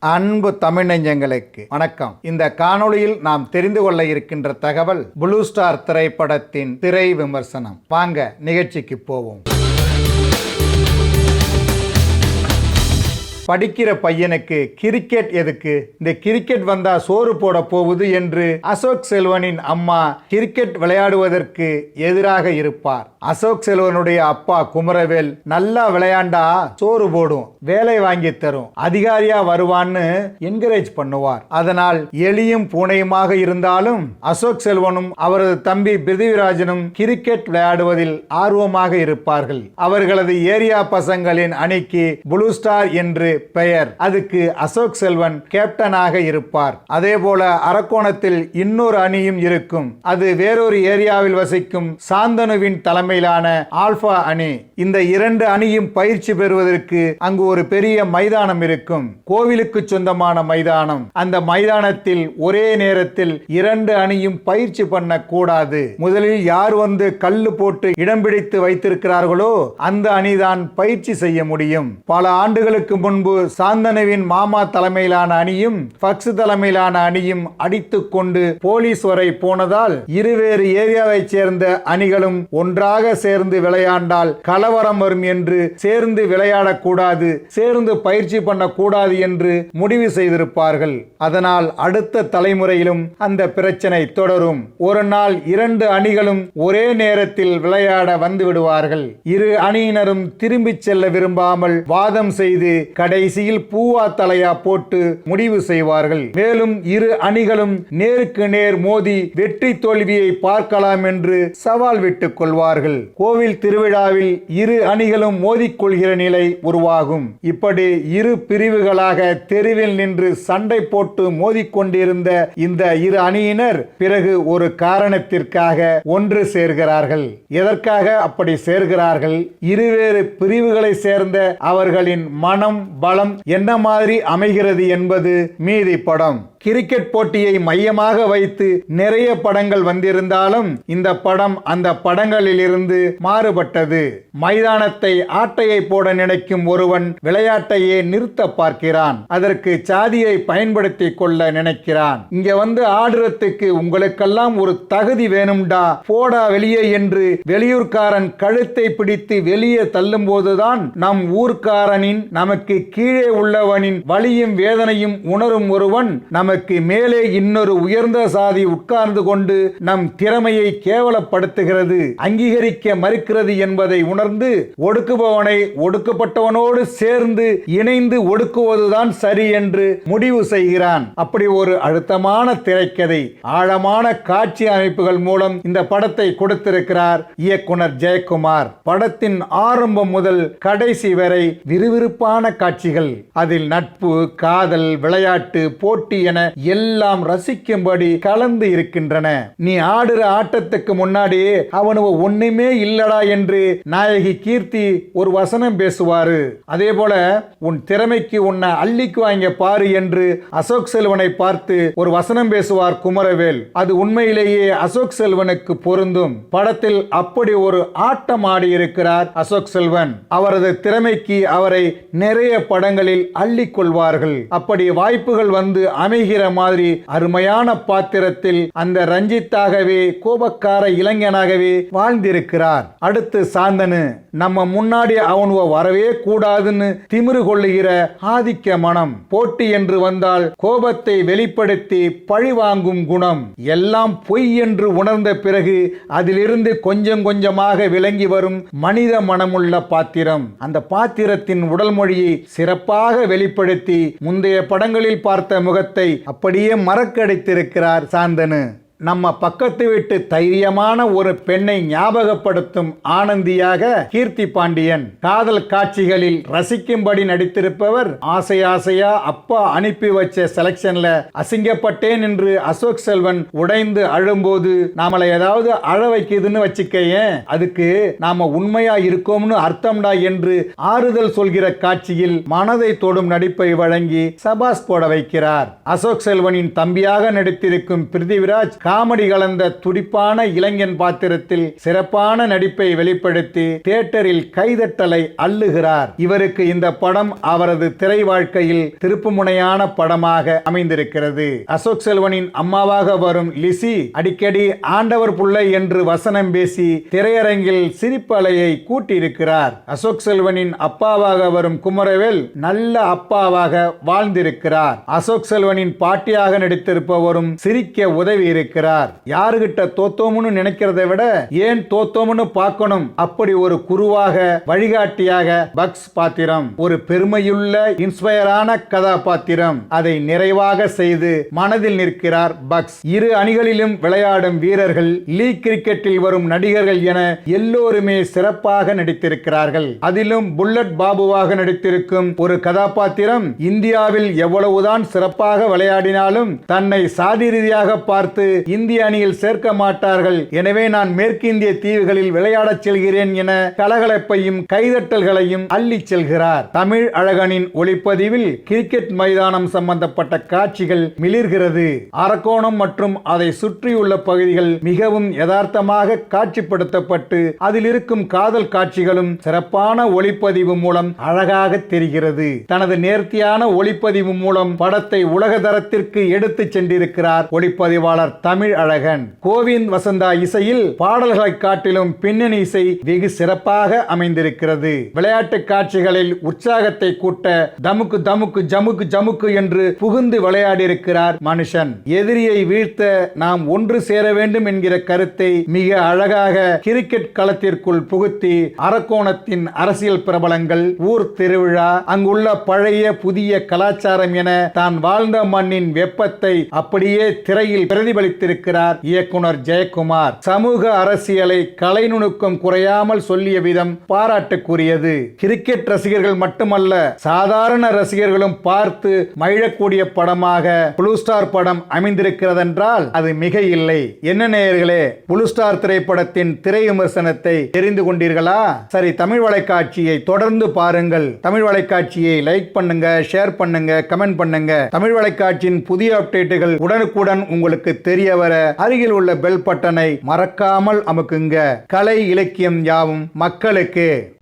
அன்பு தமிழ்நெஞ்சங்களுக்கு வணக்கம். இந்த காணொளியில் நாம் தெரிந்து கொள்ள இருக்கின்ற தகவல் ப்ளூ ஸ்டார் திரைப்படத்தின் திரை விமர்சனம். வாங்க நிகழ்ச்சிக்கு போவோம். படிக்கிற பையனுக்கு கிரிக்கெட் எதுக்கு? இந்த கிரிக்கெட் வந்தா சோறு போட போகுது என்று அசோக் செல்வனின் அம்மா கிரிக்கெட் விளையாடுவதற்கு எதிராக இருப்பார். அசோக் செல்வனுடைய அப்பா குமரவேல் நல்லா விளையாண்டா? சோறு போடும் வேலை வாங்கி தரும் அதிகாரியா வருவான்னு என்கரேஜ் பண்ணுவார். அதனால் எளியும் பூனையுமாக இருந்தாலும் அசோக் செல்வனும் அவரது தம்பி பிருத்திவிராஜனும் கிரிக்கெட் விளையாடுவதில் ஆர்வமாக இருப்பார்கள். அவர்களது ஏரியா பசங்களின் அணிக்கு ப்ளூ ஸ்டார் என்று பெயர். அதுக்கு அசோக் செல்வன் கேப்டனாக இருப்பார். அதே போல அரக்கோணத்தில் இன்னொரு அணியும் இருக்கும். அது வேறொரு ஏரியாவில் வசிக்கும் சாந்தனுவின் தலைமையிலான ஆல்பா அணி. இந்த இரண்டு அணியும் பயிற்சி பெறுவதற்கு அங்கு ஒரு பெரிய மைதானம் இருக்கும். கோவிலுக்கு சொந்தமான மைதானம். அந்த மைதானத்தில் ஒரே நேரத்தில் இரண்டு அணியும் பயிற்சி பண்ண கூடாது முதலில் யார் வந்து கல்லு போட்டு இடம் பிடித்து வைத்திருக்கிறார்களோ அந்த அணிதான் பயிற்சி செய்ய முடியும். பல ஆண்டுகளுக்கு முன்பு சாந்தனுவின் மாமா தலைமையிலான அணியும் பக்ஸ் தலைமையிலான அணியும் அடித்து கொண்டு போலீஸ் வரை போனதால் இருவேறு ஏரியாவைச் சேர்ந்த அணிகளும் ஒன்றாக சேர்ந்து விளையாண்டால் கலவரம் வரும் என்று சேர்ந்து விளையாடக்கூடாது சேர்ந்து பயிற்சி பண்ணக்கூடாது என்று முடிவு செய்திருப்பார்கள். அதனால் அடுத்த தலைமுறையிலும் அந்த பிரச்சனை தொடரும். ஒரு நாள் இரண்டு அணிகளும் ஒரே நேரத்தில் விளையாட வந்து விடுவார்கள். இரு அணியினரும் திரும்பிச் செல்ல விரும்பாமல் வாதம் செய்து கடைசியில் பூவா தலையா போட்டு முடிவு செய்வார்கள். மேலும் இரு அணிகளும் நேருக்கு நேர் மோதி வெற்றி தோல்வியை பார்க்கலாம் என்று சவால் விட்டுக் கொள்வார்கள். கோவில் திருவிழாவில் இரு அணிகளும் மோதிக்கொள்கிற நிலை உருவாகும். இப்படி இரு பிரிவுகளாக தெருவில் நின்று சண்டை போட்டு மோதிக்கொண்டிருந்த இந்த இரு அணியினர் பிறகு ஒரு காரணத்திற்காக ஒன்று சேர்கிறார்கள். எதற்காக அப்படி சேர்கிறார்கள்? இருவேறு பிரிவுகளை சேர்ந்த அவர்களின் மனம் பலம் என்ன மாதிரி அமைகிறது என்பது மீதி படம். கிரிக்கெட் போட்டியை மையமாக வைத்து நிறைய படங்கள் வந்திருந்தாலும் இந்த படம் அந்த படங்களிலிருந்து மாறுபட்டது. மைதானத்தை ஆட்டையை போட நினைக்கும் ஒருவன் விளையாட்டையே நிறுத்த பார்க்கிறான். அதற்கு சாதியை பயன்படுத்தி கொள்ள நினைக்கிறான். இங்க வந்து ஆடுறதுக்கு உங்களுக்கெல்லாம் ஒரு தகுதி வேணும்டா. போடா வெளியே என்று வெளியூர்காரன் கழுத்தை பிடித்து வெளியே தள்ளும் போதுதான் நம் ஊர்க்காரனின் நமக்கு கீழே உள்ளவனின் வலியும் வேதனையும் உணரும் ஒருவன் நமக்கு மேலே இன்னொரு உயர்ந்த சாதி உட்கார்ந்து கொண்டு நம் திறமையை கேவலப்படுத்துகிறது அங்கீகரிக்க மறுக்கிறது என்பதை உணர்ந்து ஒடுக்குபவனை ஒடுக்கப்பட்டவனோடு சேர்ந்து இணைந்து ஒடுக்குவதுதான் சரி என்று முடிவு செய்கிறான். அப்படி ஒரு அழுத்தமான திரைக்கதை ஆழமான காட்சி அமைப்புகள் மூலம் இந்த படத்தை கொடுத்திருக்கிறார் இயக்குனர் ஜெயக்குமார். படத்தின் ஆரம்பம் முதல் கடைசி வரை விறுவிறுப்பான காட்சிகள் அதில் நட்பு காதல் விளையாட்டு போட்டி என என எல்லாம் ரசிக்கும்படி கலந்து இருக்கின்றன. நீ ஆடுற ஆட்டத்துக்கு முன்னாடி அவனுவ ஒண்ணுமே இல்லடா என்று நாயகி கீர்த்தி ஒரு வசனம் பேசுவாரு. அதே போல உன் திறமைக்கு உன்னை அள்ளிக்கு வாங்க பாரு என்று அசோக் செல்வனை பார்த்து ஒரு வசனம் பேசுவார் குமரவேல். அது உண்மையிலேயே அசோக் செல்வனுக்கு பொருந்தும். படத்தில் அப்படி ஒரு ஆட்டம் ஆடி இருக்கிறார் அசோக் செல்வன். அவரது திறமைக்கு அவரை நிறைய படங்களில் அள்ளிக்கொள்வார்கள் அப்படி வாய்ப்புகள் வந்து அமைகிற மாதிரி அருமையான பாத்திரத்தில் அந்த ரஞ்சித்தாகவே கோபக்கார இளைஞனாகவே வாழ்ந்திருக்கிறார். அடுத்து சாந்தனு நம்ம முன்னாடி அவனுவ வரவே கூடாதுன்னு திமிரு கொள்ளுகிற ஆதிக்க மனம். போட்டி என்று வந்தால் கோபத்தை வெளிப்படுத்தி பழி வாங்கும் குணம். எல்லாம் பொய் என்று உணர்ந்த பிறகு அதிலிருந்து கொஞ்சம் கொஞ்சமாக விளங்கி வரும் மனித மனமுள்ள பாத்திரம். அந்த பாத்திரத்தின் உடல் மொழியை சிறப்பாக வெளிப்படுத்தி முந்தைய படங்களில் பார்த்த முகத்தை அப்படியே மறக்கடைத்திருக்கிறார் சாந்தனு. நம்ம பக்கத்து வீட்டு தைரியமான ஒரு பெண்ணை ஞாபகப்படுத்தும் ஆனந்தியாக கீர்த்தி பாண்டியன் காதல் காட்சிகளில் ரசிக்கும்படி நடித்திருப்பவர் ஆசை ஆசையா அப்பா அனுப்பி வச்ச செலக்ஷன்ல அசிங்கப்பட்டேன் என்று அசோக் செல்வன் உடைந்து அழும்போது நாமளை ஏதாவது அழ வைக்குதுன்னு வச்சுக்கையேன். அதுக்கு நாம உண்மையா இருக்கோம்னு அர்த்தம்டா என்று ஆறுதல் சொல்கிற காட்சியில் மனதை தொடும் நடிப்பை வழங்கி சபாஸ் போட வைக்கிறார். அசோக் செல்வனின் தம்பியாக நடித்திருக்கும் பிருத்திவிராஜ் காமெடி கலந்த துடிப்பான இளைஞன் பாத்திரத்தில் சிறப்பான நடிப்பை வெளிப்படுத்தி தியேட்டரில் கைதட்டலை அள்ளுகிறார். இவருக்கு இந்த படம் அவரது திரை வாழ்க்கையில் திருப்புமுனையான படமாக அமைந்திருக்கிறது. அசோக் செல்வனின் அம்மாவாக வரும் லிசி அடிக்கடி ஆண்டவர் புள்ளை என்று வசனம் பேசி திரையரங்கில் சிரிப்பு அலையை கூட்டியிருக்கிறார். அசோக் செல்வனின் அப்பாவாக வரும் குமரவேல் நல்ல அப்பாவாக வாழ்ந்திருக்கிறார். அசோக் செல்வனின் பாட்டியாக நடித்திருப்பவரும் சிரிக்க உதவி இருக்கிறார் யாருகிட்ட தோத்தோம்னு நினைக்கிறதை விட ஏன் தோத்தோம்னு பார்க்கணும்? அப்படி ஒரு குருவாக வழிகாட்டியாக பக்ஸ் பாத்திரம் ஒரு பெருமையுள்ள இன்ஸ்பயரான கதாபாத்திரம். அதை நிறைவாக செய்து மனதில் நிற்கிறார் பக்ஸ். இரு அணிகளிலும் விளையாடும் வீரர்கள் லீக் கிரிக்கெட்டில் வரும் நடிகர்கள் என எல்லோருமே சிறப்பாக நடித்திருக்கிறார்கள். அதிலும் புல்லட் பாபுவாக நடித்திருக்கும் ஒரு கதாபாத்திரம் இந்தியாவில் எவ்வளவுதான் சிறப்பாக விளையாடினாலும் தன்னை சாதி ரீதியாக பார்த்து இந்திய அணியில் சேர்க்க மாட்டார்கள். எனவே நான் மேற்கிந்திய தீவுகளில் விளையாடச் செல்கிறேன் என கலகலப்பையும் கைதட்டல்களையும் அள்ளிச் செல்கிறார். தமிழ் அழகனின் ஒளிப்பதிவில் கிரிக்கெட் மைதானம் சம்பந்தப்பட்ட காட்சிகள் மிளிர்கிறது. அரக்கோணம் மற்றும் அதை சுற்றியுள்ள பகுதிகள் மிகவும் யதார்த்தமாக காட்சிப்படுத்தப்பட்டு அதில் இருக்கும் காதல் காட்சிகளும் சிறப்பான ஒளிப்பதிவு மூலம் அழகாக தெரிகிறது. தனது நேர்த்தியான ஒளிப்பதிவு மூலம் படத்தை உலக தரத்திற்கு எடுத்து சென்றிருக்கிறார் ஒளிப்பதிவாளர் தமிழ் தமிழ் அழகன். கோவிந்த் வசந்தா இசையில் பாடல்களை காட்டிலும் பின்னணி இசை வெகு சிறப்பாக அமைந்திருக்கிறது. விளையாட்டு காட்சிகளில் உற்சாகத்தை கூட்ட தமுக்கு தமுக்கு ஜமுக்கு ஜமுக்கு என்று புகுந்து விளையாடியிருக்கிறார் மனுஷன். எதிரியை வீழ்த்த நாம் ஒன்று சேர வேண்டும் என்கிற கருத்தை மிக அழகாக கிரிக்கெட் களத்திற்குள் புகுத்தி அரக்கோணத்தின் அரசியல் பிரபலங்கள் ஊர் திருவிழா அங்குள்ள பழைய புதிய கலாச்சாரம் என தான் வாழ்ந்த மண்ணின் வெப்பத்தை அப்படியே திரையில் பிரதிபலித்து பிரதிபலித்திருக்கிறார் இயக்குனர் ஜெயக்குமார். சமூக அரசியலை கலை நுணுக்கம் குறையாமல் சொல்லிய விதம் பாராட்டுக்குரியது. கிரிக்கெட் ரசிகர்கள் மட்டுமல்ல சாதாரண ரசிகர்களும் பார்த்து மகிழக்கூடிய படமாக ப்ளூ ஸ்டார் படம் அமைந்திருக்கிறதென்றால் அது மிக இல்லை. என்ன நேயர்களே ப்ளூ ஸ்டார் திரைப்படத்தின் திரை விமர்சனத்தை தெரிந்து கொண்டீர்களா? சரி தமிழ் வலைக்காட்சியை தொடர்ந்து பாருங்கள். தமிழ் வலைக்காட்சியை லைக் பண்ணுங்க ஷேர் பண்ணுங்க கமெண்ட் பண்ணுங்க. தமிழ் வலைக்காட்சியின் புதிய அப்டேட்டுகள் உடனுக்குடன் உங்களுக்கு தெரிய வர அருகில் உள்ள பெல் பட்டனை மறக்காமல் அமுக்குங்க. கலை இலக்கியம் யாவும் மக்களுக்கு